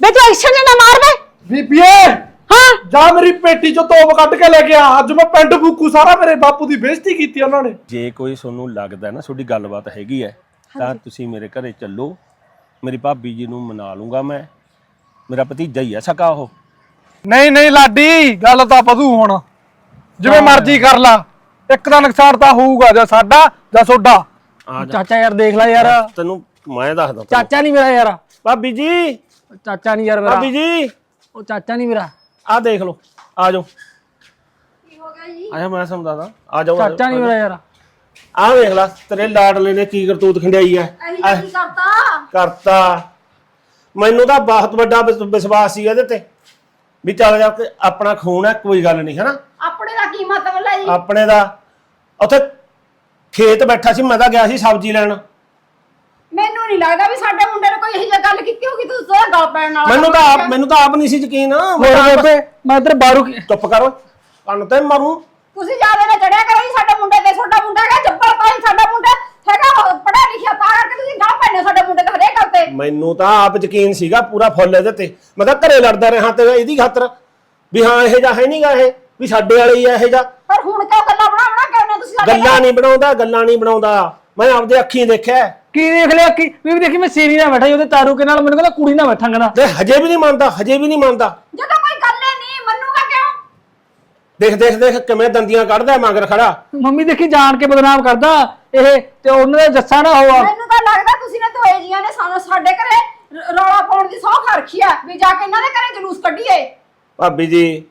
ਬੇ ਤੂੰ ਐਕਸ਼ਨ ਨਾ ਮਾਰ ਬੇ ਬੀਬੀਏ ਹਾਂ। ਜਾ ਮੇਰੀ ਪੇਟੀ ਚੋਂ ਤੋਪ ਕੱਢ ਕੇ ਲੈ ਕੇ ਆ। ਅੱਜ ਮੈਂ ਪਿੰਡ ਫੂਕੂ ਸਾਰਾ ਮੇਰੇ ਬਾਪੂ ਦੀ ਬੇਇੱਜ਼ਤੀ ਕੀਤੀ ਉਹਨਾਂ ਨੇ। ਜੇ ਕੋਈ ਤੁਹਾਨੂੰ ਲੱਗਦਾ ਨਾ ਤੁਹਾਡੀ ਗੱਲਬਾਤ ਹੈਗੀ ਹੈ ਤਾਂ ਤੁਸੀਂ ਮੇਰੇ ਘਰੇ ਚੱਲੋ। ਮੇਰੀ ਭਾਬੀ ਜੀ ਨੂੰ ਮਨਾ ਲੂੰਗਾ ਮੈਂ। ਮੇਰਾ ਭਤੀਜਾ ਹੀ ਹੈ ਸਕਾ ਉਹ। ਨਹੀਂ ਨਹੀਂ ਲਾਡੀ ਗੱਲ ਤਾਂ ਵਧੂ ਹੁਣ। ਜਿਵੇਂ ਮਰਜ਼ੀ ਕਰ ਲਾ। ਇੱਕ ਦਾ ਨੁਕਸਾਨ ਤਾਂ ਹੋਊਗਾ ਜਾਂ ਸਾਡਾ ਜਾਂ ਤੁਹਾਡਾ। ਆ ਜਾ। ਚਾਚਾ ਯਾਰ ਦੇਖ ਲੈ ਯਾਰ। ਤੈਨੂੰ ਮੈਂ ਦੱਸਦਾ ਤੈਨੂੰ। ਚਾਚਾ ਨਹੀਂ ਮੇਰਾ ਯਾਰ। ਭਾਬੀ ਜੀ ਚਾਚਾ ਨਹੀਂ ਯਾਰ ਮੇਰਾ। ਭਾਬੀ ਜੀ। ਉਹ ਚਾਚਾ ਨਹੀਂ ਮੇਰਾ। ਆ ਦੇਖ ਲਓ ਆ ਜਾਓ। ਕੀ ਹੋ ਗਿਆ ਜੀ? ਆਇਆ ਮੈਂ ਸਮਝਾਦਾ ਆ ਜਾਓ ਆ ਚਾਚਾ ਨਹੀਂ ਮੇਰਾ ਯਾਰ। ਆ ਵੇਖ ਲੈ ਤੇਰੇ ਲਾਡਲੇ ਨੇ ਕੀ ਕਰਤੂਤ ਖੰਡਾਈ ਐ ਅਸੀਂ ਕੀ ਕਰਤਾ? ਕਰਤਾ। ਮੈਨੂੰ ਤਾਂ ਬਹੁਤ ਵੱਡਾ ਵਿਸ- ਵਿਸ਼ਵਾਸ ਸੀ ਇਹਦੇ ਤੇ। ਵੀ ਚੱਲ ਜਾ ਕੇ ਆਪਣਾ ਖੂਨ ਹੈ ਕੋਈ ਗੱਲ ਨਹੀਂ ਹੈਨਾ? ਆਪਣੇ ਦਾ ਕੀ ਮਤਲਬ ਲੈ ਜੀ? ਆਪਣੇ ਦਾ ਉੱਥੇ ਖੇਤ ਬੈਠਾ ਸੀ ਮੈਂ ਤਾਂ ਗਿਆ ਸੀ ਸਬਜ਼ੀ ਲੈਣ। ਮੈਨੂੰ ਨਹੀਂ ਲੱਗਦਾ ਵੀ ਸਾਡੇ ਮੁੰਡੇ ਨੇ ਕੋਈ ਇਹੋ ਜਿਹੀ ਗੱਲ ਕੀਤੀ ਹੋਗੀ ਤੂੰ ਉਹਦਾ ਗੱਲ ਪੈਣ ਨਾਲ ਮੈਨੂੰ ਤਾਂ ਆਪ ਮੈਨੂੰ ਤਾਂ ਆਪ ਨਹੀਂ ਸੀ ਯਕੀਨ। ਮੈਂ ਹੋਰ ਤਾਂ ਆਪ- ਬੇਬੇ ਮੈਂ ਇੱਧਰ ਬਾਰੂ ਚੁੱਪ ਕਰ ਓਏ ਕੰਨ ਤੇ ਮਾਰੂ। ਤੁਸੀਂ ਜ਼ਿਆਦਾ ਨਾ ਚੜਿਆ ਕਰੋ ਜੀ ਸਾਡੇ ਮੁੰਡੇ ਤੇ ਤੁਹਾਡਾ ਮੁੰਡਾ ਹੈਗਾ ਤਾਂ ਹੀ ਸਾਡਾ ਮੁੰਡਾ ਹੈਗਾ ਪੜਿਆ ਲਿਖਿਆ ਤਾਂ ਕਰਕੇ ਤੁਸੀਂ ਗੱਲ ਪੈਣੇ ਸਾਡੇ ਮੁੰਡੇ ਤੇ ਹਰੇਕ ਗੱਲ ਤੇ। ਮੈਨੂੰ ਤਾਂ ਆਪ ਯਕੀਨ ਸੀਗਾ ਪੂਰਾ ਫੁੱਲ ਇਹਦੇ ਤੇ। ਮੈਂ ਤਾਂ ਘਰੇ ਲੜਦਾ ਰਿਹਾ ਤੇ ਇਹਦੀ ਖਾਤਰ ਵੀ ਹਾਂ ਇਹ ਜਾ ਹੈ ਨਹੀਂਗਾ ਇਹ ਵੀ ਸਾਡੇ ਵਾਲੇ ਹੀ ਆ ਇਹ ਜਾ ਪਰ ਹੁਣ ਕਿਉਂ ਗੱਲਾਂ ਬਣਾ ਬਣਾ ਕਿਉਂ ਨੇ ਤੁਸੀਂ ਸਾਡੇ ਗੱਲਾਂ ਨਹੀਂ ਬਣਾਉਂਦਾ ਗੱਲਾਂ ਨਹੀਂ ਬਣਾਉਂਦਾ। ਮੈਂ ਆਪਦੇ ਅੱਖੀਂ ਦੇਖਿਆ। ਕੀ ਦੇਖ ਲਿਆ? ਕੀ ਵੀ ਦੇਖੀ ਮੈਂ ਸੀਰੀ ਨਾਲ ਬੈਠਾ ਸੀ ਉਹਦੇ ਤਾਰੂ ਕੇ ਨਾਲ ਮੈਨੂੰ ਕਹਿੰਦਾ ਕੁੜੀ ਨਾਲ ਬੈਠਾ ਕਹਿੰਦਾ। ਤੇ ਹਜੇ ਵੀ ਨਹੀਂ ਮੰਨਦਾ ਹਜੇ ਵੀ ਨਹੀਂ ਮੰਨਦਾ। ਜਦੋਂ ਕੋਈ ਗੱਲ ਹੀ ਨਹੀਂ ਮੰਨੂਗਾ ਕਿਉਂ? ਦੇਖ ਦੇਖ ਦੇਖ ਕਿਵੇਂ ਦੰਦੀਆਂ ਕੱਢਦਾ ਮਗਰ ਖੜਾ। ਮੰਮੀ ਦੇਖੀ ਜਾਣ ਕੇ ਬਦਨਾਮ ਕਰਦਾ ਇਹ ਤੇ ਉਹਨਾਂ ਦਾ ਜੱਸਾ ਨਾ ਹੋਆ। ਮੈਨੂੰ ਤਾਂ ਲੱਗਦਾ ਤੁਸੀਂ ਨੇ ਦੋਏ ਜੀਆਂ ਨੇ ਸਾਨੂੰ ਸਾਡੇ ਘਰੇ ਰ- ਰੌਲਾ ਪਾਉਣ ਦੀ ਸੌਖ ਰੱਖੀ ਆ ਵੀ ਜਾ ਕੇ ਇਹਨਾਂ ਦੇ ਘਰੇ ਜਲੂਸ ਕੱਢੀਏ। ਭਾਬੀ ਜੀ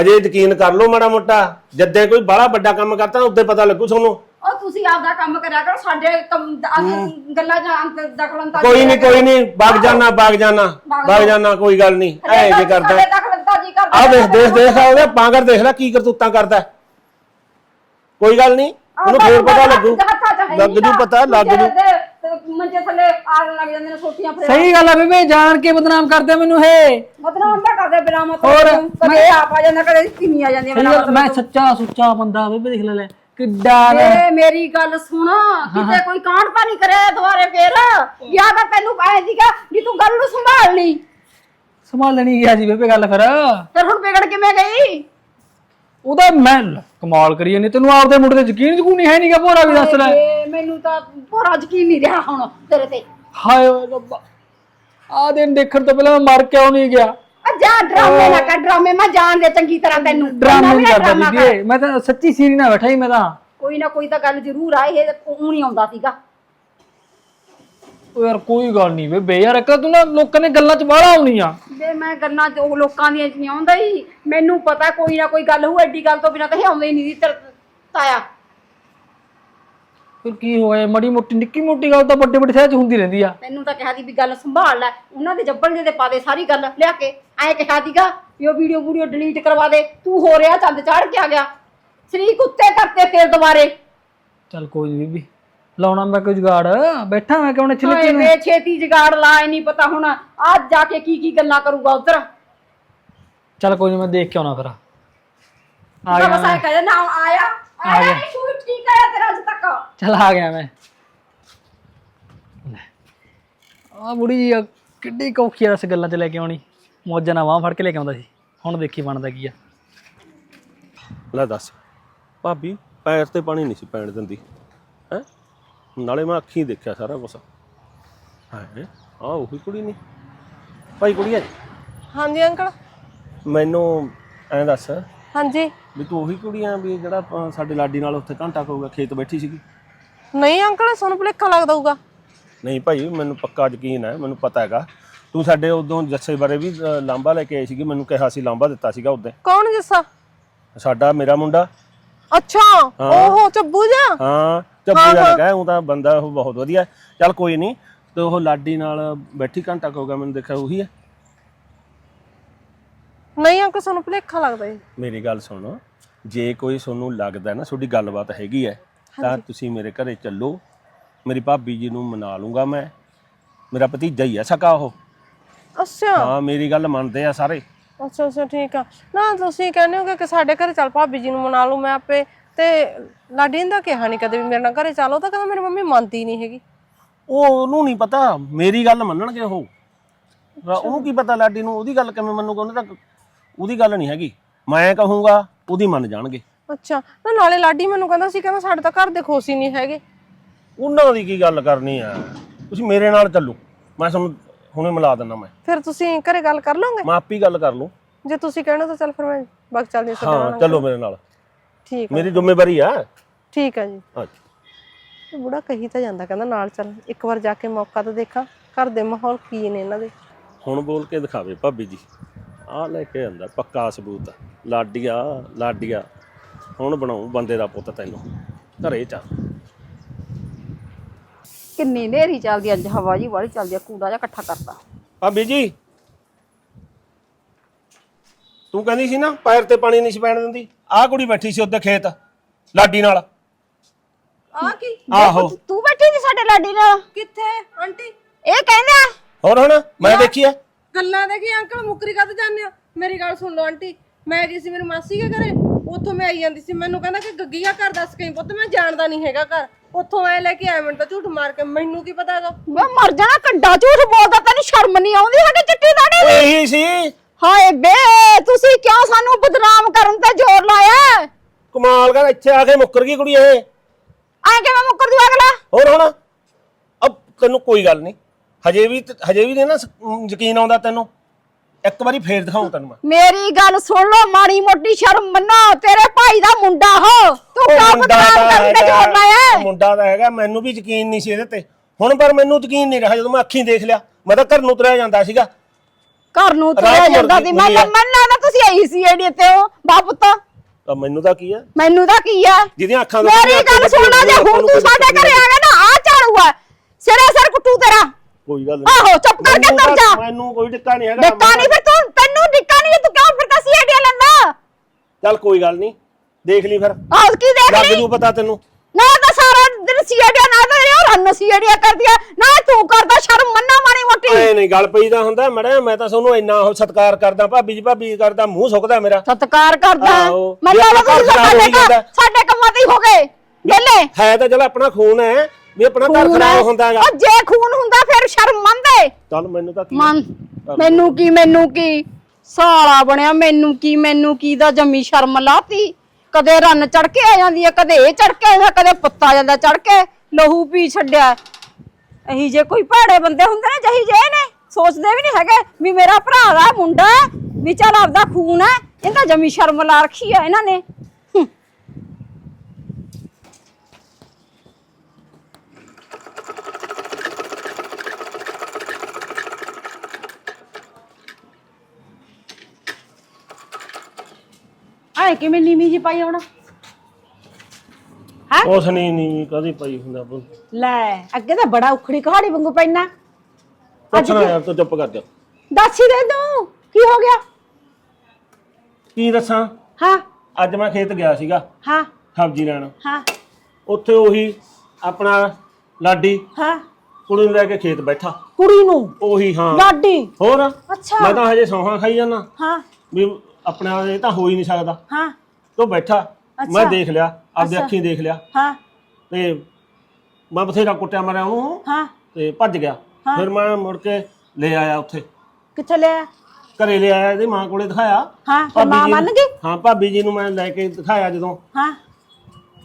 ਹਜੇ ਯਕੀਨ ਕਰ ਲਓ ਮਾੜਾ ਮੋਟਾ ਜੱਦੇ ਕੋਈ ਬੜਾ ਵੱਡਾ ਕੰਮ ਕਰਤਾ ਉਦੋਂ ਪਤਾ ਲੱਗੂ ਤੁਹਾਨੂੰ। ਉਹ ਤੁਸੀਂ ਆਪਦਾ ਕੰਮ ਕਰਿਆ ਕਰੋ ਸਾਡੇ ਕੰਮ ਦ- ਗੱਲਾਂ ਜਾਂ ਅੰਤ ਦਖਲ ਅੰਦਾਜ਼ੀ ਕੋਈ ਨਹੀਂ ਕੋਈ ਨਹੀਂ ਵਗ ਜਾਣਾ ਵਗ ਜਾਣਾ ਵਗ ਜਾਣਾ ਕੋਈ ਗੱਲ ਨਹੀਂ। ਐ ਜੇ ਸਾਡੇ ਕਰਦਾ। ਦਖਲ ਅੰਦਾਜ਼ੀ ਕਰਦਾ। ਆ ਦੇਖ ਦੇਖ ਦੇਖ ਆ ਉਹਦੇ ਪਾਂਗਰ ਦੇਖ ਲੈ ਕੀ ਕਰਤੂਤਾਂ ਕਰਦਾ। ਕੋਈ ਗੱਲ ਨਹੀਂ ਉਹਨੂੰ ਫੇਰ ਪਤਾ ਲੱਗੂ। ਲੱਗ ਜੂ ਪਤਾ ਲੱਗ ਜੂ ਮੰਜੇ ਥੱਲੇ ਆਗ ਲੱਗ ਜਾਂਦੇ ਨੇ ਸੋਟੀਆਂ ਫਿਰ। ਸਹੀ ਗੱਲ ਆ ਬੇਬੇ ਜਾਣ ਕੇ ਬਦਨਾਮ ਕਰਦਾ ਮੈਨੂੰ ਇਹ। ਬਦਨਾਮ ਤਾਂ ਕਰਦੇ ਬਿਨਾ ਮਤਲਬ ਹੋਰ, ਤੋਂ। ਕਦੇ ਆਪ ਆ ਜਾਂਦਾ ਕਦੇ ਕਿੰਨੀ ਆ ਜਾਂਦੀ ਬਿਨਾਂ ਮੈਂ ਸੱਚਾ ਸੁੱਚਾ ਬੰਦਾ ਬੇਬੇ ਦੇਖ ਲੈ ਲੈ। ਕਿੱਡਾ ਨਾ। ਏ ਮੇਰੀ ਗੱਲ ਸੁਣ ਕਿਤੇ ਕੋਈ ਕਾਂਡ ਨਹੀਂ ਕਰਿਆ ਦੁਬਾਰੇ ਫੇਰ? ਜਾਂ ਤਾਂ ਤੈਨੂੰ ਐ ਸੀਗਾ ਵੀ ਤੂੰ ਗੱਲ ਨੂੰ ਸੰਭਾਲ ਲਈ। ਸੰਭਾਲਣੀ ਗਿਆ ਜੀ ਬੇਬੇ ਗੱਲ ਫਿਰ? ਫਿਰ ਹੁਣ ਵਿਗੜ ਕਿਵੇਂ ਗਈ? ਉਹਦਾ ਮੈਂ ਲੈ, ਕਮਾਲ ਕਰੀ ਨਹੀਂ ਤੈਨੂੰ ਆਪਦੇ ਮੁੰਡੇ ਤੇ ਯਕੀਨ ਜਕੂਨ ਨਹੀਂ ਹੈ ਨਹੀਂਗਾ ਭੋਰਾ ਵੀ ਦੱਸ ਲੈ। ਏ ਮੈਨੂੰ ਤਾਂ ਪੂਰਾ ਯਕੀਨ ਨਹੀਂ ਰਿਹਾ ਹੁਣ ਤੇਰੇ ਤੇ। ਹਾਏ ਓਏ ਰੱਬਾ। ਆ ਦਿਨ ਦੇਖਣ ਤੋਂ ਪਹਿਲਾਂ ਮੈਂ ਮਰ ਕਿਉਂ ਨਹੀਂ ਗਿਆ। ਆ ਜਾ ਡਰਾਮੇ ਨਾ ਕਰ ਡਰਾਮੇ ਮੈਂ ਜਾਣਦੇ ਚੰਗੀ ਤਰ੍ਹਾਂ ਤੈਨੂੰ ਡਰਾਮੇ ਇੰਨਾ ਵੀ ਨਹੀਂ ਨਾ ਕਰਦਾ ਡਰਾਮਾ ਬੀਬੀ ਮੈਂ ਤਾਂ ਸੱਚੀ ਸੀਰੀ ਨਾਲ ਬੈਠਾ ਹੀ ਮੈਂ ਤਾਂ। ਕੋਈ ਨਾ ਕੋਈ ਤਾਂ ਗੱਲ ਜ਼ਰੂਰ ਆ ਇਹ ਉਹ ਨਹੀਂ ਆਉਂਦਾ ਸੀਗਾ। ਉਹ ਯਾਰ ਕੋਈ ਗੱਲ ਨਹੀਂ ਯਾਰ ਇੱਕ ਤੂੰ ਨਾ ਲੋਕਾਂ ਨੇ ਗੱਲਾਂ 'ਚ ਬਾਹਲਾ ਆਉਣੀ ਆ। ਵੇ ਮੈਂ ਗੱਲਾਂ ਚ ਉਹ ਲੋਕਾਂ ਦੀਆਂ ਚ ਨਹੀਂ ਆਉਂਦਾ ਹੀ ਮੈਨੂੰ ਪਤਾ ਕੋਈ ਨਾ ਕੋਈ ਗੱਲ ਹੋਊ ਐਡੀ ਗੱਲ ਤੋਂ ਬਿਨਾਂ ਤਾਂ ਇਹ ਆਉਂਦਾ ਹੀ ਨਹੀਂ ਤਾਇਆ ਫਿਰ ਕੀ ਹੋਇਆ? ਮੜੀ ਮੋਟੀ ਨਿੱਕੀ ਮੋਟੀ ਗੱਲ ਤਾਂ ਵੱਡੇ ਵੱਡੇ ਸ਼ਹਿਰ 'ਚ ਹੁੰਦੀ ਰਹਿੰਦੀ ਆ। ਤੈਨੂੰ ਤਾਂ ਕਿਹਾ ਸੀ ਵੀ ਗੱਲ ਸੰਭਾਲ ਲੈ। ਉਹਨਾਂ ਦੇ ਜੱਬਲ ਦੇ ਦੇ ਸਾਰੀ ਗੱਲ। ਲਿਆ ਕੇ। ਐਂ ਕਿਹਾ ਸੀਗਾ ਵੀ ਉਹ ਵੀਡੀਓ ਵੀਡੀਓ ਡਿਲੀਟ ਕਰਵਾ ਦੇ। ਤੂੰ ਹੋ ਰਿਹਾ ਚੰਦ ਚਾੜ ਕੇ ਆ ਗਿਆ। ਸ਼ਰੀਕ ਉੱਤੇ ਕਰਤੇ ਫੇਰ ਦੁਬਾਰੇ ਚੱਲ ਕੋਈ ਨਹੀਂ ਬੀਬੀ। ਲਾਉਣਾ ਮੈਂ ਕੋਈ ਜੁਗਾੜ। ਬੈਠਾ ਮੈਂ ਕਿਉਂ ਛਿਲਕੇ ਹਾਏ ਨੂੰ ਵੇ ਛੇਤੀ ਜਗਾੜ ਲਾਏ ਨਹੀਂ ਪਤਾ ਹੁਣ। ਅੱਜ ਜਾ ਕੇ ਕੀ ਕੀ ਗੱਲਾਂ ਕਰੂਗਾ ਉਧਰ। ਚੱਲ ਕੋਈ ਨਹੀਂ ਮੈਂ ਦੇਖ ਕੇ ਆਉਣਾ ਫਿਰ। ਆ ਬਸ ਗਿਆ ਐ ਨਾ ਆਇਆ। ਗਿਆ। ਨਹੀਂ ਤੂੰ ਠੀਕ ਆਇਆ ਤੇਰਾ ਅੱਜ ਤੱਕ? ਚੱਲ ਆ ਗਿਆ ਮੈਂ। ਆ ਬੁੜੀ ਜੀ ਆ ਕਿੱਡੀ ਕੌਖੀ ਆ ਇਸ ਗੱਲਾਂ 'ਚ ਲੈ ਕੇ ਆਉਣੀ। ਮੌਜਾਂ ਨਾਲ ਬਾਂਹ ਫੜ ਕੇ ਲੈ ਕੇ ਆਉਂਦਾ ਸੀ। ਹੁਣ ਦੇਖੀ ਬਣਦਾ ਕੀ ਆ। ਲੈ ਦੱਸ। ਭਾਬੀ ਪੈਰ ਤੇ ਪਾਣੀ ਨਹੀਂ ਸੀ ਪੈਣ ਦਿੰਦੀ। ਹੈ? ਨਾਲੇ ਮੈਂ ਅੱਖੀਂ ਦੇਖਿਆ ਸਾਰਾ ਕੁਝ ਹੈ? ਆ ਉਹੀ ਕੁੜੀ ਨਹੀਂ ਭਾਈ ਕੁੜੀਏ ਹਾਂਜੀ ਅੰਕਲ। ਮੈਨੂੰ ਐਂ ਦੱਸ। ਹਾਂਜੀ। ਵੀ ਤੂੰ ਉਹੀ ਕੁੜੀ ਆ ਵੀ ਜਿਹੜਾ ਆਪਾਂ ਸਾਡੇ ਲਾਡੀ ਨਾਲ ਉੱਥੇ ਘੰਟਾ ਕਹੂਗਾ ਖੇਤ ਬੈਠੀ ਸੀਗੀ। ਨਹੀਂ ਅੰਕਲ ਸਾਨੂੰ ਭੁਲੇਖਾ ਲੱਗਦਾ ਹੋਊਗਾ। ਨਹੀਂ ਭਾਈ ਮੈਨੂੰ ਪੱਕਾ ਯਕੀਨ ਹੈ ਮੈਨੂੰ ਪਤਾ ਹੈਗਾ। ਤੂੰ ਸਾਡੇ ਉਦੋਂ ਜੱਸੇ ਬਾਰੇ ਵੀ ਅ, ਲਾਂਬਾ ਲੈ ਕੇ ਆਈ ਸੀਗੀ ਮੈਨੂੰ ਕਿਹਾ ਸੀ ਲਾਂਬਾ ਦਿੱਤਾ ਸੀਗਾ ਉਦੋਂ ਕੌਣ ਜੱਸਾ? ਸਾਡਾ ਮੇਰਾ ਮੁੰਡਾ। ਅੱਛਾ ਓਹੋ ਚੱਬੂ ਜਾ ਹਾਂ ਚੱਬੂ ਜਾਨ ਕਹੇ ਉਹ ਤਾਂ ਬੰਦਾ ਉਹ ਬਹੁਤ ਵਧੀਆ ਹੈ। ਚੱਲ ਕੋਈ ਨਹੀਂ ਤੇ ਉਹ ਲਾਡੀ ਨਾਲ ਬੈਠੀ ਘੰਟਾ ਕਹੂਗਾ ਮੈਨੂੰ ਦੇਖਿਆ ਉਹੀ ਹੈ। ਨਹੀਂ ਅੰਕਲ ਸਾਨੂੰ ਭੁਲੇਖਾ ਲੱਗਦਾ ਜੀ। ਮੇਰੀ ਗੱਲ ਸੁਣ ਜੇ ਕੋਈ ਤੁਹਾਨੂੰ ਲੱਗਦਾ ਨਾ ਤੁਹਾਡੀ ਗੱਲਬਾਤ ਹੈਗੀ ਹੈ ਤਾਂ ਤੁਸੀਂ ਮੇਰੇ ਘਰੇ ਚੱਲੋ। ਮੇਰੀ ਭਾਬੀ ਜੀ ਨੂੰ ਮਨਾ ਲੂੰਗਾ ਮੈਂ। ਮੇਰਾ ਭਤੀਜਾ ਹੀ ਹੈ ਸਕਾ ਉਹ। ਅੱਛਾ। ਹਾਂ ਮੇਰੀ ਗੱਲ ਮੰਨਦੇ ਆ ਸਾਰੇ। ਅੱਛਾ ਅੱਛਾ ਠੀਕ ਆ। ਨਾ ਤੁਸੀਂ ਕਹਿੰਦੇ ਹੋ ਕਿ ਸਾਡੇ ਘਰੇ ਚੱਲ ਭਾਬੀ ਜੀ ਨੂੰ ਮਨਾ ਲੂ ਮੈਂ ਆਪੇ। ਤੇ ਲਾਡੀ ਨੇ ਤਾਂ ਕਿਹਾ ਨਹੀਂ ਕਦੇ ਵੀ ਮੇਰੇ ਨਾਲ ਘਰੇ ਚੱਲੋ ਤਾਂ ਕਹਿੰਦਾ ਮੇਰੀ ਮੰਮੀ ਮੰਨਦੀ ਨਹੀਂ ਹੈਗੀ। ਉਹ ਉਹਨੂੰ ਨਹੀਂ ਪਤਾ। ਮੇਰੀ ਗੱਲ ਮੰਨਣਗੇ ਉਹ। ਰਾ- ਉਹਨੂੰ ਕੀ ਪਤਾ ਲਾਡੀ ਨੂੰ ਉਹਦੀ ਗੱਲ ਕਿਵੇਂ ਮੰਨੂਗਾ? ਉਹਨੇ ਤਾਂ ਉਹਦੀ ਗੱਲ ਨਹੀਂ ਹੈਗੀ। ਮੈਂ ਕਹੂੰਗਾ ਉਹਦੀ ਮੰਨ ਜਾਣਗੇ। ਅੱਛਾ ਨਾ ਨਾਲੇ ਲਾਡੀ ਮੈਨੂੰ ਕਹਿੰਦਾ ਸੀ ਕਹਿੰਦਾ ਸਾਡੇ ਤਾਂ ਘਰ ਦੇ ਖੁਸ਼ ਹੀ ਨਹੀਂ ਹੈਗੇ। ਉਹਨਾਂ ਦੀ ਕੀ ਗੱਲ ਕਰਨੀ ਆ? ਤੁਸੀਂ ਮੇਰੇ ਨਾਲ ਚੱਲੋ। ਮੈਂ ਤੁਹਾਨੂੰ ਹੁਣੇ ਮਿਲਾ ਦਿੰਦਾ ਮੈਂ। ਫਿਰ ਤੁਸੀਂ ਘਰੇ ਗੱਲ ਕਰ ਲਓਗੇ? ਮੈਂ ਆਪ ਗੱਲ ਕਰ ਲੂੰ ਜੇ ਤੁਸੀਂ ਕਹਿਣਾ ਤਾਂ ਚੱਲ ਫਿਰ ਮੈਂ ਬਗ ਚੱਲਦੀ ਹਾਂ ਹਾਂ ਚੱਲੋ ਮੇਰੇ ਨਾਲ। ਠੀਕ ਆ। ਮੇਰੀ ਜ਼ਿੰਮੇਵਾਰੀ ਆ। ਠੀਕ ਆ ਜੀ। ਅੱਛਾ ਇਹ ਬੁੜਾ ਕਹੀ ਤਾਂ ਜਾਂਦਾ ਕਹਿੰਦਾ ਨਾਲ ਚੱਲ। ਇੱਕ ਵਾਰ ਜਾ ਕੇ ਮੌਕਾ ਤਾਂ ਦੇਖਾਂ ਘਰ ਦੇ ਮਾਹੌਲ ਕੀ ਨੇ ਇਹਨਾਂ ਦੇ। ਹੁਣ ਬੋਲ ਕੇ ਦਿਖਾਵੇ ਭਾਬੀ ਜੀ। ਆ ਲੈ ਕੇ ਆਂਦਾ ਪੱਕਾ ਸਬੂਤ ਲਾਡੀਆ ਲਾਡੀਆ। ਹੁਣ ਬਣਾਉ ਬੰਦੇ ਦਾ ਪੁੱਤ ਤੈਨੂੰ ਘਰੇ ਚੱਲ। ਕਿੰਨੀ ਨੇਰੀ ਚੱਲਦੀ ਅੱਜ ਹਵਾ ਜੀ ਵਾਲੀ ਚੱਲਦੀ ਆ ਕੂੜਾ ਜਿਹਾ ਇਕੱਠਾ ਕਰਤਾ। ਭਾਬੀ ਜੀ ਤੂੰ ਕਹਿੰਦੀ ਸੀ ਨਾ ਪੈਰ ਤੇ ਪਾਣੀ ਨਹੀਂ ਸੀ ਪੈਣ ਦਿੰਦੀ। ਆਹ ਕੁੜੀ ਬੈਠੀ ਸੀ ਉੱਤੇ ਖੇਤ ਲਾਡੀ ਨਾਲ। ਆ ਕੀ? ਆਹੋ। ਤੂੰ ਬੈਠੀ ਸੀ ਸਾਡੇ ਲਾਡੀ ਨਾਲ? ਕਿੱਥੇ? ਆਂਟੀ। ਇਹ ਕਹਿੰਦਾ। ਹੋਰ ਹੁਣ ਮੈਂ ਦੇਖੀ ਆ। ਗੱਲਾਂ ਦੇ ਕੀ ਅੰਕਲ ਮੁੱਕਰੀ ਕਦ ਜਾਂਦੇ ਹੋ? ਮੇਰੀ ਗੱਲ ਸੁਣ ਲਓ ਆਂਟੀ ਮੈਂ ਗਈ ਸੀ ਮੇਰੀ ਮਾਸੀ ਦੇ ਘਰੇ ਉੱਥੋਂ ਮੈਂ ਆਈ ਜਾਂਦੀ ਸੀ। ਮੈਨੂੰ ਕਹਿੰਦਾ ਕਿ ਗੱਗੀਆ ਘਰ ਦੱਸ ਕੇ ਆਈ, ਪੁੱਤ ਮੈਂ ਜਾਣਦਾ ਨਹੀਂ ਹੈਗਾ ਘਰ। ਉੱਥੋਂ ਐ ਲੈ ਕੇ ਆਇਆ ਮੈਨੂੰ ਤਾਂ ਝੂਠ ਮਾਰ ਕੇ ਮੈਨੂੰ ਕੀ ਪਤਾ ਹੈਗਾ? ਮੈਂ ਮਰ ਜਾਣਾ ਕੰਡਾ ਝੂਠ ਬੋਲਦਾ ਤੈਨੂੰ ਸ਼ਰਮ ਨਹੀਂ ਆਉਂਦੀ ਸਾਡੇ ਚਿੱਟੀ ਦਾੜੇ ਇਹੀ ਸੀ। ਹਾਏ ਬੇ ਤੁਸੀਂ ਕਿਉਂ ਸਾਨੂੰ ਬਦਨਾਮ ਕਰਨ ਤੇ ਜ਼ੋਰ ਲਾਇਆ? ਕਮਾਲ ਕਰ ਇੱਥੇ ਆ ਕੇ ਮੁੱਕਰ ਗਈ ਕੁੜੀ ਇਹ। ਐਂ ਕਿਵੇਂ ਮੁੱਕਰ ਦੂ ਅਗਲਾ? ਹੋਰ ਹੁਣ ਅਬ ਤੈਨੂੰ ਕੋਈ ਗੱਲ ਨਹੀਂ। ਹਜੇ ਵੀ ਹਜੇ ਵੀ ਨਹੀਂ ਨਾ ਸ- ਯਕੀਨ ਆਉਂਦਾ ਤੈਨੂੰ? ਇੱਕ ਵਾਰੀ ਫੇਰ ਦਿਖਾਉਂ ਤੈਨੂੰ ਮੈਂ। ਮੇਰੀ ਗੱਲ ਸੁਣ ਲਓ ਮਾੜੀ ਮੋਟੀ ਸ਼ਰਮ ਮੰਨੋ ਤੇਰੇ ਭਾਈ ਦਾ ਮੁੰਡਾ ਹੋ। ਤੂੰ ਕਿਉਂ ਬਦਨਾਮ ਤਾਂ ਕਰਨ ਤੇ ਜ਼ੋਰ ਲਾਇਆ ਮੁੰਡਾ ਤਾਂ ਹੈਗਾ ਮੈਨੂੰ ਵੀ ਯਕੀਨ ਨਹੀਂ ਸੀ ਇਹਦੇ ਤੇ। ਹੁਣ ਪਰ ਮੈਨੂੰ ਯਕੀਨ ਨਹੀਂ ਰਿਹਾ ਜਦੋਂ ਮੈਂ ਅੱਖੀਂ ਦੇਖ ਲਿਆ ਮੈਂ ਤਾਂ ਘਰ ਨੂੰ ਤੁਰਿਆ ਜਾਂਦਾ ਸੀਗਾ। ਘਰ ਨੂੰ ਰਾਤ ਤੁਰਿਆ ਮੁੜ ਜਾਂਦਾ ਸੀ। ਮੈਂ ਮੁੰਡੀ ਤਾਂ ਆ। ਮੰਨ ਲੈਣਾ ਤੁਸੀਂ ਆਈ ਸੀ ਏਡੀ ਤੇ ਉਹ ਬਾਪੁੱਤ ਤਾਂ ਮੈਨੂੰ ਤਾਂ ਕੀ ਆ? ਮੈਨੂੰ ਤਾਂ ਕੀ ਆ? ਜਿਹਦੀਆਂ ਅੱਖਾਂ ਤੋਂ ਮੇਰੀ ਗੱਲ ਸੁਣਨਾ ਜੇ ਹੁਣ ਤੂੰ ਸਾਡੇ ਘਰੇ ਆ ਗਿਆ ਨਾ ਆ ਝਾੜੂ ਆ। ਸਿਰੇ ਸਿਰ ਕੁੱਟੂ ਤੇਰਾ। ਕੋਈ ਗੱਲ ਆਹੋ, ਚੁੱਪ ਕਰਕੇ ਮੈਨੂੰ ਤੁਰ ਤਾਂ- ਜਾ। ਮੈਨੂੰ ਕੋਈ ਟਿੱਕਾ ਨਹੀਂ ਹੈਗਾ ਡਿੱਕਾ ਨਹੀਂ ਫਿਰ ਤੂੰ ਤੈਨੂੰ ਡਿੱਕਾ ਨਹੀਂ ਤੂੰ ਕਿਉਂ ਫਿਰਦਾ ਸੀ ਏਡੀਆਂ ਲੰਦਾ ਚੱਲ ਕੋਈ ਗੱਲ ਨਹੀਂ ਦੇਖ ਲਈ ਫਿਰ। ਆਹ ਕੀ ਦੇਖ ਲੱਗ ਲਈ? ਜੂ ਪਤਾ ਤੈਨੂੰ। ਨਾ ਤਾਂ ਸਾਰਾ ਦਿਨ ਸੀੜੀਆਂ ਨਾ ਤਾਂ ਇਹ ਰਨ ਸੀੜੀਆਂ ਕਰਦੀਆਂ ਨਾ ਤੂੰ ਕਰਦਾ ਸ਼ਰਮ ਮੰਨਾ ਮਾਣੀ ਮੋਟੀ। ਐ ਨਹੀਂ ਗੱਲ ਪਈਦਾ ਹੁੰਦਾ ਮੜਾ ਮੈਂ ਤਾਂ ਤੁਹਾਨੂੰ ਇੰਨਾ ਉਹ ਸਤਿਕਾਰ ਕਰਦਾ ਭਾਬੀ ਜੀ ਭਾਬੀ ਜੀ ਕਰਦਾ ਮੂੰਹ ਸੁੱਕਦਾ ਮੇਰਾ। ਸਤਕਾਰ ਕਰਦਾ। ਆਹੋ। ਮੈਂ ਜੇ ਤਾਂ ਆਪਣਾ ਤੁਸੀਂ ਘਰ ਖਰਾਬ ਸਾਡੇ ਹੋਈ ਜਾਂਦਾ। ਸਾਡੇ ਕੰਮਾਂ ਤੇ ਹੀ ਹੋ ਗਏ। ਵੇਲੇ ਹੈ ਤਾਂ ਚਲ ਆਪਣਾ ਖੂਨ ਹੈ ਵੀ ਆਪਣਾ ਘਰ ਖੂਨ ਖਰਾਬ ਹੈ। ਹੁੰਦਾ ਹੈਗਾ। ਉਹ ਜੇ ਖੂਨ ਹੁੰਦਾ ਫਿਰ ਸ਼ਰਮ ਮੰਨਦੇ? ਚੱਲ ਮੈਨੂੰ ਤਾਂ ਕੀ ਮਨ। ਮੈਨੂੰ ਕੀ ਮੈਨੂੰ ਕੀ? ਸਾਲਾ ਬਣਿਆ ਮੈਨੂੰ ਕੀ ਮੈਨੂੰ ਕੀ ਦਾ ਜੰਮੀ ਸ਼ਰਮ ਲਾਤੀ? ਕਦੇ ਰਨ ਚੜ ਕੇ ਆ ਜਾਂਦੀ ਹੈ ਕਦੇ ਇਹ ਚੜ ਕੇ ਆ ਜਾਂਦਾ ਕਦੇ ਪੁੱਤਾ ਜਾਂਦਾ ਚੜ ਕੇ। ਲਹੂ ਪੀ ਛੱਡਿਆ। ਅਹੀ ਜੇ ਕੋਈ ਭੈੜੇ ਬੰਦੇ ਹੁੰਦੇ ਨੇ ਜਹੀ ਜੇ ਨੇ ਸੋਚਦੇ ਵੀ ਨਹੀਂ ਹੈਗੇ ਵੀ ਮੇਰਾ ਭਰਾ ਦਾ ਮੁੰਡਾ ਹੈ, ਵੀ ਚੱਲ ਆਪਦਾ ਖੂਨ ਹੈ ਇਹਦਾ ਜੰਮੀ ਸ਼ਰਮ ਲਾ ਰੱਖੀ ਹੈ ਇਹਨਾਂ ਨੇ। ਹੂੰ। ਆਏ ਕਿਵੇਂ ਨੀਵੀਂ ਜੀ ਪਾਈ ਹੁਣ? ਉਸ ਨਹੀਂ ਨਹੀਂ ਕਦੀ ਪਈ ਹੁੰਦਾ ਬੋਲ ਲੈ ਅੱਗੇ ਤਾਂ ਬੜਾ ਉਖੜੀ ਕਹਾੜੀ ਵਾਂਗੂ ਪੈਣਾ। ਪੁੱਛਣਾ ਯਾਰ ਤੂੰ ਚੁੱਪ ਕਰ ਜਾ। ਦੱਸ ਹੀ ਦੇ ਤੂੰ ਕੀ ਹੋ ਗਿਆ? ਕੀ ਦੱਸਾਂ? ਹਾਂ। ਅੱਜ ਮੈਂ ਖੇਤ ਗਿਆ ਸੀਗਾ ਹਾਂ। ਸਬਜ਼ੀ ਲੈਣ। ਹਾਂ। ਉੱਥੇ ਉਹੀ ਆਪਣਾ ਲਾਡੀ ਹਾਂ। ਕੁੜੀ ਨੂੰ ਲੈ ਕੇ ਖੇਤ ਬੈਠਾ। ਕੁੜੀ ਨੂੰ? ਉਹੀ ਹਾਂ। ਲਾਡੀ? ਹੋਰ? ਅੱਛਾ। ਮੈਂ ਤਾਂ ਹਜੇ ਸੌਹਾਂ ਖਾਈ ਜਾਣਾ ਹਾਂ। ਵੀ ਆਪਣਾ ਇਹ ਤਾਂ ਹੋ ਹੀ ਨਹੀਂ ਸਕਦਾ। ਹਾਂ। ਤੂੰ ਬੈਠਾ ਮੈਂ ਦੇਖ ਲਿਆ ਆਪਦੇ ਅੱਛਾ। ਅੱਖੀਂ ਦੇਖ ਲਿਆ। ਹਾਂ। ਤੇ ਮੈਂ ਬਥੇਰਾ ਕੁੱਟਿਆ ਮਾਰਿਆ ਉਹਨੂੰ। ਹਾਂ। ਤੇ ਭੱਜ ਗਿਆ। ਫਿਰ ਮੈਂ ਮੁੜ ਕੇ ਲੈ ਆਇਆ ਉੱਥੇ। ਕਿੱਥੇ ਲਿਆ ਘਰੇ ਲੈ ਆਇਆ ਇਹਦੀ ਮਾਂ ਕੋਲੇ ਦਿਖਾਇਆ। ਹਾਂ ਮਾਂ ਮੰਨ ਗਈ? ਹਾਂ ਭਾਬੀ ਜੀ ਨੂੰ ਮੈਂ ਲੈ ਕੇ ਦਿਖਾਇਆ ਜਦੋਂ। ਹਾਂ।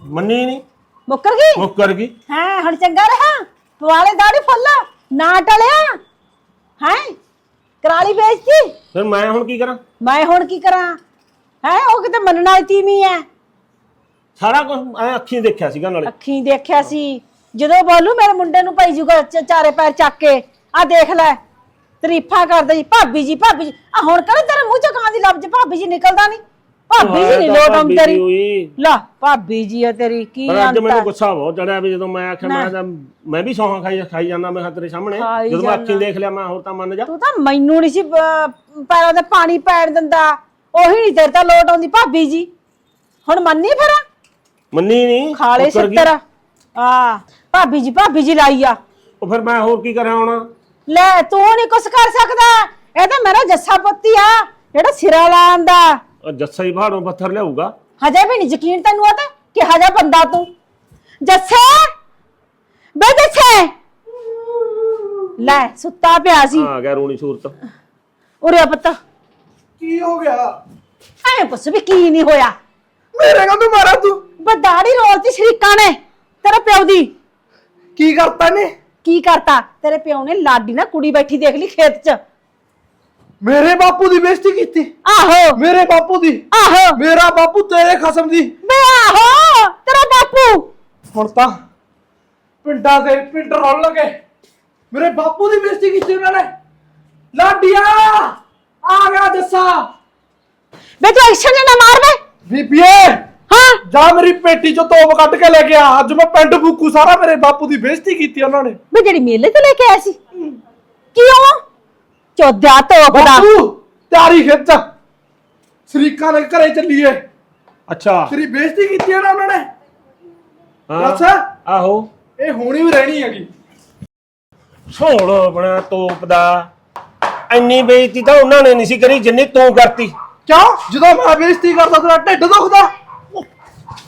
ਮੰਨੀ ਨਹੀਂ। ਮੁੱਕਰ ਗਈ? ਮੁੱਕਰ ਗਈ। ਹਾਂ ਹੁਣ ਚੰਗਾ ਰਹਾ? ਵਾਲੇ ਦਾੜੀ ਫੁੱਲ। ਨਾ ਟਲਿਆ। ਹੈ? ਕਰਾਲੀ ਵੇਚਤੀ ਫਿਰ ਮੈਂ ਹੁਣ ਕੀ ਕਰਾਂ? ਮੈਂ ਹੁਣ ਕੀ ਕਰਾਂ? ਹੈ ਉਹ ਕਿਤੇ ਮੰਨਣ ਤੀਵੀਂ ਐ ਸਾਰਾ ਕੁਝ ਐ ਅੱਖੀਂ ਦੇਖਿਆ ਸੀਗਾ ਨਾਲੇ। ਅੱਖੀਂ ਦੇਖਿਆ ਸੀ। ਜਦੋਂ ਬੋਲੂ ਮੇਰੇ ਮੁੰਡੇ ਨੂੰ ਪਈ ਜੂਗਾ ਚ- ਚਾਰੇ ਪੈਰ ਚੱਕ ਕੇ ਆ ਦੇਖ ਲੈ ਤਾਰੀਫਾਂ ਕਰਦਾ ਜੀ ਭਾਬੀ ਜੀ ਭਾਬੀ ਜੀ। ਆ ਹੁਣ ਕਹਿੰਦਾ ਤੇਰੇ ਮੂੰਹ ਚੋਂ ਕਾਂ ਦੀ ਲਫ਼ਜ਼ ਭਾਬੀ ਜੀ ਨਿਕਲਦਾ ਨਹੀਂ ਭਾਬੀ ਜੀ ਨਹੀਂ ਲੋਟ ਆਉਂਦੀ ਤੇਰੀ। ਲਾ ਭਾਬੀ ਜੀ ਆ ਤੇਰੀ ਕੀ ਪਰ ਅੱਜ ਮੈਨੂੰ ਗੁੱਸਾ ਬਹੁਤ ਚੜਿਆ ਵੀ ਜਦੋਂ ਮੈਂ ਆਖਿਆ ਮੈਂ ਤਾਂ ਮੈਂ ਵੀ ਸੌਹਾਂ ਖਾਈ ਖਾਈ ਜਾਂਦਾ ਮੈਂ ਤੇਰੇ ਸਾਹਮਣੇ। ਜਦੋਂ ਮੈਂ। ਅੱਖੀਂ ਦੇਖ ਲਿਆ ਮੈਂ ਹੋਰ ਤਾਂ ਮੰਨ ਜਾ। ਤੂੰ ਤਾਂ ਮੈਨੂੰ ਨਹੀਂ ਸੀ ਪੈਰਾਂ ਤੇ ਪਾਣੀ ਪੈਣ ਦਿੰਦਾ। ਉਹੀ ਨਹੀਂ ਤੇਰੇ ਤਾਂ ਲੋਟ ਆਉਂਦੀ ਭਾਬੀ ਜੀ। ਹੁਣ ਮੰਨੀ ਫਿਰ? ਮੰਨੀ ਨਹੀਂ ਖਾਲੇ। ਸਿੱਤਰ ਆ ਭਾਬੀ ਜੀ ਭਾਬੀ ਜੀ ਲਾਈ ਆ। ਉਹ ਫਿਰ ਮੈਂ ਹੋਰ ਕੀ ਕਰਾਂ ਹੁਣ? ਲੈ ਤੂੰ ਨਹੀਂ ਕੁਛ ਕਰ ਸਕਦਾ। ਇਹ ਤਾਂ ਮੇਰਾ ਜੱਸਾ ਪੁੱਤੀ ਆ ਜਿਹੜਾ ਸਿਰਾ ਲਾਂਦਾ ਉਹ ਜੱਸਾ ਹੀ ਪਹਾੜੋਂ ਪੱਥਰ ਲਿਆਊਗਾ। ਹਜੇ ਵੀ ਨਹੀਂ ਯਕੀਨ ਤੈਨੂੰ ਆ ਤੇ ਕਿ ਹਜਾ ਬੰਦਾ ਤੂੰ। ਜੱਸੇ! ਬੇ ਜੱਸੇ! ਲੈ ਸੁੱਤਾ ਪਿਆ ਸੀ। ਆ ਗਿਆ ਰੋਣੀ ਸੂਰਤ। ਉਰੇ ਆ ਪੁੱਤ। ਕੀ ਹੋ ਗਿਆ? ਐ ਪੁੱਛ ਵੀ ਕੀ ਨਹੀਂ ਹੋਇਆ। ਮੇਰੇ ਨਾਲ ਤੂੰ ਮਾਰਾ ਤੂੰ? ਬਦਾੜੀ ਰੋਲਤੀ ਸ਼ਰੀਕਾਂ ਨੇ ਤੇਰੇ ਪਿਓ ਦੀ। ਕੀ ਕਰਤਾ ਨੇ? ਕੀ ਕਰਤਾ? ਤੇਰੇ ਪਿਓ ਨੇ ਲਾਡੀ ਨਾ ਕੁੜੀ ਬੈਠੀ ਦੇਖ ਲਈ ਖੇਤ 'ਚ। ਮੇਰੇ ਬਾਪੂ ਦੀ ਬੇਇੱਜ਼ਤੀ ਕੀਤੀ। ਆਹੋ। ਮੇਰੇ ਬਾਪੂ ਦੀ। ਆਹੋ। ਮੇਰਾ ਬਾਪੂ ਤੇਰੇ ਖਸਮ ਦੀ। ਬੇ ਆਹੋ ਤੇਰਾ ਬਾਪੂ। ਹੁਣ ਤਾਂ ਪਿੰਡਾਂ ਦੇ ਪਿੰਡ ਰੋਲ ਲਗੇ। ਮੇਰੇ ਬਾਪੂ ਦੀ ਬੇਇੱਜ਼ਤੀ ਕੀਤੀ ਉਹਨਾਂ ਨੇ। ਲਾਡੀਆ ਆ ਗਿਆ ਜੱਸਾ। ਬੇ ਤੂੰ ਐਕਸ਼ਨ ਨਾ ਮਾਰ ਵੇ ਬੀਬੀਏ ਹਾਂ। ਜਾ ਮੇਰੀ ਪੇਟੀ ਚੋਂ ਤੋਪ ਕੱਢ ਕੇ ਲੈ ਕੇ ਆ। ਅੱਜ ਮੈਂ ਪਿੰਡ ਫੂਕੂ ਸਾਰਾ ਮੇਰੇ ਬਾਪੂ ਦੀ ਬੇਇੱਜ਼ਤੀ ਕੀਤੀ ਉਹਨਾਂ ਨੇ। ਬੇ ਜਿਹੜੀ ਮੇਲੇ ਤੋਂ ਲੈ ਕੇ ਆਇਆ ਸੀ। ਕਿਉਂ ਚੋਦਿਆ ਤੋਪ ਦਾ। ਬਾਪੂ ਤਿਆਰੀ ਖਿੱਚ। ਸ਼ਰੀਕਾਂ ਦੇ ਘਰੇ ਚੱਲੀਏ। ਅੱਛਾ। ਤੇਰੀ ਬੇਇੱਜ਼ਤੀ ਕੀਤੀ ਹੈ ਨਾ ਉਹਨਾਂ ਨੇ? ਹਾਂ। ਦੱਸ। ਆਹੋ। ਇਹ ਹੋਣੀ ਵੀ ਰਹਿਣੀ ਹੈਗੀ। ਸੋਹਣਾ ਬਣਾ ਤੋਪ ਦਾ। ਇੰਨੀ ਬੇਇੱਜ਼ਤੀ ਤਾਂ ਉਹਨਾਂ ਨੇ ਨਹੀਂ ਸੀ ਕਰੀ ਜਿੰਨੀ ਤੂੰ ਕਰਤੀ। ਕਿਉਂ? ਜਦੋਂ ਮੈਂ ਬੇਇੱਜ਼ਤੀ ਕਰਦਾ ਤੇਰਾ ਢਿੱਡ ਦੁਖਦਾ।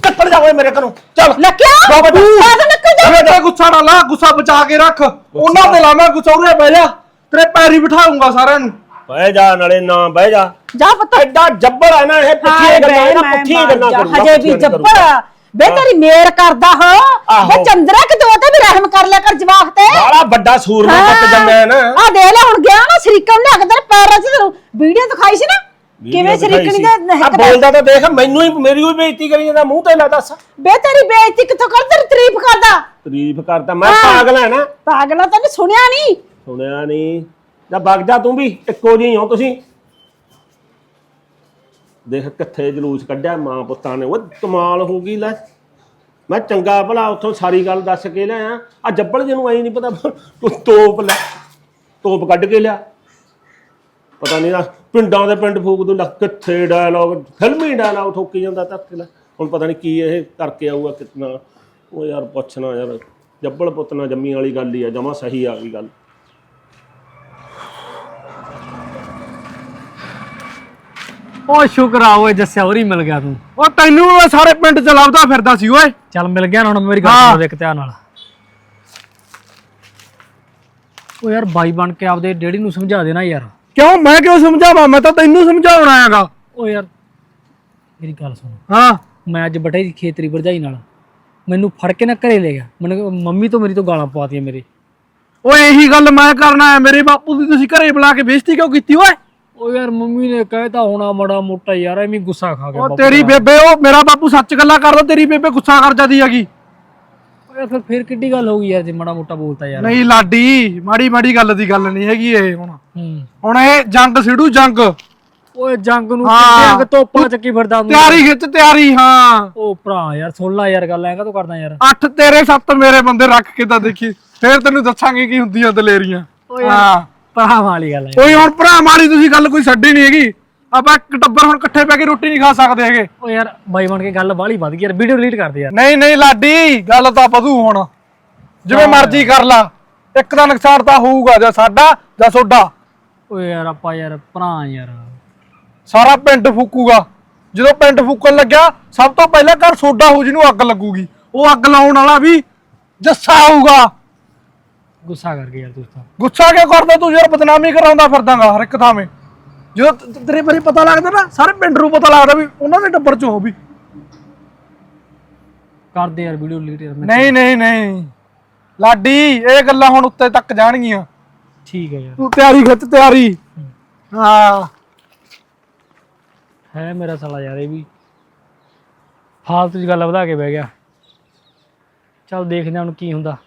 ਕੱਟੜ ਜਾ ਓਏ ਮੇਰੇ ਘਰੋਂ। ਚੱਲ। ਲੱਕਿਆ ਬਾਬੂ ਸਾਧ ਨੱਕ ਜਾ ਮੇਰੇ ਤੇ ਗੁੱਸਾ ਨਾ ਲਾ ਗੁੱਸਾ ਬਚਾ ਕੇ ਰੱਖ। ਉਹਨਾਂ ਤੇ ਲਾਵਾਂ ਗੁੱਸਾ ਉਰੇ ਬਹਿ ਜਾ। ਤੇਰੇ ਪੈਰੀ ਬਿਠਾਉਂਗਾ ਸਾਰਿਆਂ ਨੂੰ। ਬਹਿ ਜਾ ਨਾਲੇ ਨਾ ਬਹਿ ਜਾ। ਜਾ ਪੁੱਤ। ਐਡਾ ਜੱਬੜ ਹੈ ਨਾ ਇਹ ਪੁੱਠੀਆਂ ਗੱਲਾਂ ਮੈਂ ਪੁੱਠੀਆਂ ਗੱਲਾਂ ਜਾ, ਕਰੂੰਗਾ ਹਜੇ ਵੀ ਕਰੂੰਗਾ। ਬੇ ਤੇਰੀ ਮੇਰ ਕਰਦਾ ਹੋ। ਬੇ। ਚੰਦਰਾ ਕਿ ਦੋ ਤੇ ਵੀ ਰਹਿਮ ਕਰ ਲਿਆ ਕਰ ਜਵਾਕ ਤੇ। ਬਾਲਾ ਵੱਡਾ ਸੂਰਮਾ ਪੁੱਤ ਜੰਮਿਆ ਨਾ। ਆ ਦੇ ਲੈ ਹੁਣ ਗਿਆ ਨਾ ਸ਼ਰੀਕਮ ਨੇ ਅਗਦਰ ਪੈਰਾਂ 'ਚ ਤੈਨੂੰ। ਵੀਡੀਓ ਦਿਖਾਈ ਸੀ ਨਾ? ਕਿਵੇਂ ਸ਼ਰੀਕਣੀ ਦੇ ਆ ਬੋਲਦਾ ਤਾਂ ਦੇਖ ਮੈਨੂੰ ਹੀ ਮੇਰੀ ਵੀ ਬੇਇੱਜ਼ਤੀ ਕਰੀ ਜਾਂਦਾ ਮੂੰਹ ਤੇ ਲਾ ਦੱਸ। ਬੇ ਤੇਰੀ ਬੇਇੱਜ਼ਤੀ ਕਿੱਥੋਂ ਕਰ ਤੇਰੀ ਤਾਰੀਫ ਕਰਦਾ। ਤਾਰੀਫ ਕਰਦਾ ਮੈਂ। ਪਾਗਲ ਹੈ ਨਾ। ਪਾਗਲਾ ਤੈਨੂੰ ਸੁਣਿਆ ਨਹੀਂ ਸੁਣਿਆ ਨਹੀਂ ਜਾਂ ਵਗ ਤੂੰ ਵੀ, ਇੱਕੋ ਜਿਹੀ ਹੋ ਤੁਸੀਂ। ਦੇਖ ਕਿੱਥੇ ਜਲੂਸ ਕੱਢਿਆ ਮਾਂ ਪੁੱਤਾਂ ਨੇ। ਉਹ ਕਮਾਲ ਹੋ ਗਈ ਲੈ। ਮੈਂ ਚੰਗਾ ਭਲਾ ਉੱਥੋਂ ਸਾਰੀ ਗੱਲ ਦੱਸ ਕੇ ਲਿਆ। ਆ ਜੱਬਲ ਜਿਹਨੂੰ ਐ ਨਹੀਂ ਪਤਾ, ਤੂੰ ਤੋਪ ਲੈ। ਤੋਪ ਕੱਢ ਕੇ ਲਿਆ। ਪਤਾ ਨਹੀਂ ਨਾ, ਪਿੰਡਾਂ ਦੇ ਪਿੰਡ ਫੂਕ ਦੂੰ ਲੱਗ ਕਿੱਥੇ ਡਾਇਲੌਗ ਫਿਲਮੀ ਡਾਇਲੌਗ ਠੋਕੀ ਜਾਂਦਾ ਧੱਕੇ ਲੈ ਹੁਣ ਪਤਾ ਨਹੀਂ ਕੀ ਇਹ ਕਰਕੇ ਆਊਗਾ, ਕਿਤਨਾ। ਉਹ ਯਾਰ ਪੁੱਛਣਾ ਯਾਰ, ਜੱਬਲ ਪੁੱਤ ਨਾਲ ਜੰਮੀ ਵਾਲੀ ਗੱਲ ਹੀ ਆ, ਜਮਾ ਸਹੀ ਆ ਗਈ ਗੱਲ। ਉਹ ਸ਼ੁਕਰ ਆ ਓਏ ਜੱਸਿਆ ਹੋਰੀ ਮਿਲ ਗਿਆ ਤੂੰ। ਉਹ ਤੈਨੂੰ ਮੈਂ ਸਾਰੇ ਪਿੰਡ ਚ ਲੱਭਦਾ ਫਿਰਦਾ ਸੀ ਓਏ। ਚੱਲ ਮਿਲ ਗਿਆ ਨਾ ਹੁਣ ਮੇਰੀ ਗੱਲ। ਸੁਣ ਦੇਖ ਧਿਆਨ ਨਾਲ। ਉਹ ਯਾਰ ਬਾਈ ਬਣ ਕੇ ਆਪਦੇ ਡੈਡੀ ਨੂੰ ਸਮਝਾ ਦੇਣਾ ਯਾਰ। ਕਿਉਂ? ਮੈਂ ਕਿਉਂ ਸਮਝਾਵਾਂ? ਮੈਂ ਤਾਂ ਤੈਨੂੰ ਸਮਝਾਉਣ ਆਇਆਗਾ ਉਹ ਯਾਰ ਮੇਰੀ ਗੱਲ ਸੁਣ। ਹਾਂ। ਮੈਂ ਅੱਜ ਬਟੇ ਦੀ ਖੇਤਰੀ ਭਰਜਾਈ ਨਾਲ। ਮੈਨੂੰ ਫੜ ਕੇ ਨਾ ਘਰੇ ਲੈ ਗਿਆ। ਮੈਨੂੰ ਮੰਮੀ ਤੋਂ ਮੇਰੀ ਤੋਂ ਗਾਲਾਂ ਪਵਾਤੀਆਂ ਮੇਰੇ। ਓਏ ਇਹੀ ਗੱਲ ਮੈਂ ਕਰਨਾ ਹੈ। ਮੇਰੇ ਬਾਪੂ ਦੀ ਤੁਸੀਂ ਘਰੇ ਬੁਲਾ ਕੇ ਬੇਇੱਜ਼ਤੀ ਕਿਉਂ ਕੀਤੀ ਓਏ? ਉਹ ਯਾਰ ਮੰਮੀ ਨੇ ਕਹਿਤਾ ਹੋਣਾ ਮੜਾ ਮੋਟਾ ਯਾਰ ਐਵੇਂ ਗੁੱਸਾ ਖਾ ਗਿਆ ਉਹ ਬਾਪੂ ਤੇਰੀ। ਬੇਬੇ ਉਹ ਮੇਰਾ ਬਾਪੂ ਸੱਚ ਗੱਲਾਂ ਕਰਦਾ ਤੇਰੀ ਬੇਬੇ ਗੁੱਸਾ ਕਰ ਜਾਂਦੀ ਹੈਗੀ। ਯਾਰ ਫਿਰ ਫਿਰ ਕਿੱਡੀ ਗੱਲ ਹੋ ਗਈ ਯਾਰ ਜੇ ਮੜਾ ਮੋਟਾ ਬੋਲਤਾ ਯਾਰ। ਨਹੀਂ ਲਾਡੀ ਮਾੜੀ ਮਾੜੀ ਗੱਲ ਦੀ ਗੱਲ ਨਹੀਂ ਹੈਗੀ ਇਹ ਹੁਣ। ਹੂੰ। ਹੁਣ ਇਹ ਜੰਗ ਸਿੜੂ ਜੰਗ। ਓਏ ਜੰਗ ਨੂੰ ਹਾਂ। ਕਿੱਡੇ ਤੋਪਾਂ ਚੱਕੀ ਫਿਰਦਾ ਤੂੰ ਤਿਆਰੀ ਖਿੱਚ ਤਿਆਰੀ ਹਾਂ। ਉਹ ਭਰਾ ਯਾਰ ਸੁਣ ਲੈ ਯਾਰ ਗੱਲ ਐਂ ਕਾ ਕਰਦਾ ਯਾਰ। ਅੱਠ ਤੇਰੇ ਸੱਤ ਮੇਰੇ ਬੰਦੇ ਰੱਖ ਕੇ ਤਾਂ ਦੇਖੀ। ਫੇਰ ਤੈਨੂੰ ਦੱਸਾਂਗੇ ਕੀ ਹੁੰਦੀਆਂ ਦਲੇਰੀਆਂ। ਹਾਂ। ਭਰਾ ਵਾਲੀ ਗੱਲ ਹੈ। ਕੋਈ ਹੁਣ ਭਰਾ ਮਾਰੀ ਤੁਸੀਂ ਗੱਲ ਕੋਈ ਛੱਡੀ ਨਹੀਂ ਹੈਗੀ। ਆਪਾਂ ਇੱਕ ਟੱਬਰ ਹੁਣ ਇਕੱਠੇ ਬੈ ਕੇ ਰੋਟੀ ਨਹੀਂ ਖਾ ਸਕਦੇ ਹੈਗੇ। ਓ ਯਾਰ ਬਾਈ ਬਣ ਕੇ ਗੱਲ ਬਾਹਲੀ ਵੱਧ ਗਈ ਯਾਰ ਵੀਡੀਓ ਡਿਲੀਟ ਕਰ ਦੇ ਯਾਰ। ਨਹੀਂ ਨਹੀਂ ਲਾਡੀ ਗੱਲ ਤਾਂ ਵਧੂ ਹੁਣ। ਜਿਵੇਂ ਮਰਜ਼ੀ ਕਰ ਲਾ। ਇੱਕ ਦਾ ਨੁਕਸਾਨ ਤਾਂ ਹੋਊਗਾ ਜਾਂ ਸਾਡਾ ਜਾਂ ਤੁਹਾਡਾ ਓਏ ਯਾਰ ਆਪਾਂ ਯਾਰ ਭਰਾ ਯਾਰ। ਸਾਰਾ ਪਿੰਡ ਫੂਕੂਗਾ। ਜਦੋਂ ਪਿੰਡ ਫੂਕਣ ਲੱਗਿਆ ਸਭ ਤੋਂ ਪਹਿਲਾਂ ਘਰ ਸੋਡਾ ਹੋ ਜਿਹਨੂੰ ਅੱਗ ਲੱਗੂਗੀ। ਉਹ ਅੱਗ ਲਾਉਣ ਵਾਲਾ ਵੀ ਜੱਸਾ ਹੋਊਗਾ। ਗੁੱਸਾ ਕਰ ਗਿਆ ਯਾਰ ਤੂੰ ਤਾਂ। ਗੁੱਸਾ ਕਿਉਂ ਕਰਦਾ ਤੂੰ? ਯਾਰ ਬਦਨਾਮੀ ਕਰਾਉਂਦਾ ਫਿਰਦਾਗਾ ਹਰ ਇੱਕ ਥਾਵੇਂ। ਜਦੋਂ ਤ- ਤੇਰੇ ਬਾਰੇ ਪਤਾ ਲੱਗਦਾ ਨਾ ਸਾਰੇ ਪਿੰਡ ਨੂੰ ਪਤਾ ਲੱਗਦਾ ਵੀ ਉਹਨਾਂ ਦੇ ਟੱਬਰ ਚੋਂ ਹੋ ਵੀ। ਕਰ ਦੇ ਯਾਰ ਵੀਡੀਓ ਡਿਲੀਟ ਯਾਰ ਮੈਂ- ਨਹੀਂ ਨਹੀਂ ਨਹੀਂ। ਲਾਡੀ ਇਹ ਗੱਲਾਂ ਹੁਣ ਉੱਤੇ ਤੱਕ ਜਾਣਗੀਆਂ। ਠੀਕ ਹੈ ਯਾਰ। ਤੂੰ ਤਿਆਰੀ ਖਿੱਚ ਤਿਆਰੀ। ਹਾਂ। ਹੈ। ਮੇਰਾ ਸਾਲਾ ਯਾਰ ਇਹ ਵੀ। ਫਾਲਤੂ ਦੀ ਗੱਲ ਵਧਾ ਕੇ ਬਹਿ ਗਿਆ। ਚੱਲ ਦੇਖਦੇ ਹਾਂ ਹੁਣ ਕੀ ਹੁੰਦਾ।